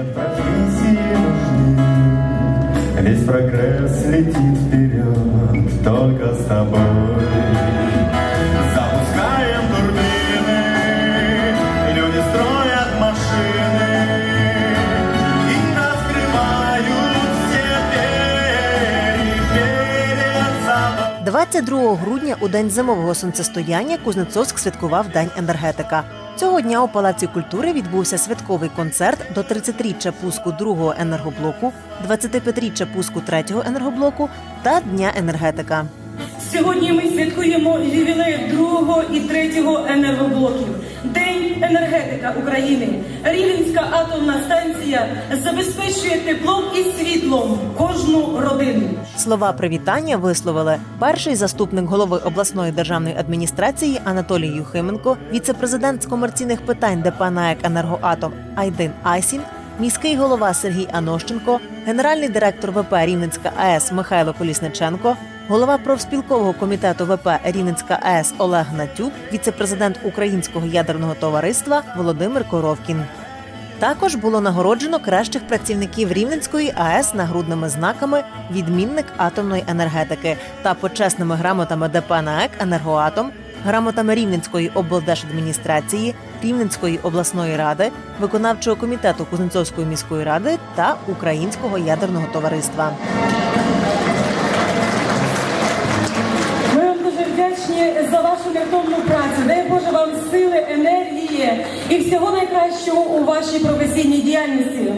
Нет профессии нужны, весь прогресс летит вперед, только с тобой. Запускаем турбины, люди строят машины и раскрывают все двери перед собой. 22 грудня, у день зимового сонцестояння, Кузнецовськ святкував День енергетика. Цього дня у Палаці культури відбувся святковий концерт до 30-річчя пуску другого енергоблоку, 25-річчя пуску третього енергоблоку та Дня енергетика. Сьогодні ми святкуємо ювілей другого і третього енергоблоків. День енергетика України. Рівненська атомна станція забезпечує теплом і світлом кожну родину. Слова привітання висловили перший заступник голови обласної державної адміністрації Анатолій Юхименко, віцепрезидент з комерційних питань ДП НАЕК «Енергоатом» Айдин Айсін, міський голова Сергій Анощенко, генеральний директор ВП Рівненська АЕС Михайло Колісниченко, голова профспілкового комітету ВП Рівненська АЕС Олег Натюк, віцепрезидент Українського ядерного товариства Володимир Коровкін. Також було нагороджено кращих працівників Рівненської АЕС нагрудними знаками відмінник атомної енергетики та почесними грамотами ДП НАЕК «Енергоатом», грамотами Рівненської облдержадміністрації, Рівненської обласної ради, виконавчого комітету Кузнецовської міської ради та Українського ядерного товариства. Ми вам дуже вдячні за вашу невтомну працю. Дай Боже вам сили, енергії і всього найкращого у вашій професійній діяльності.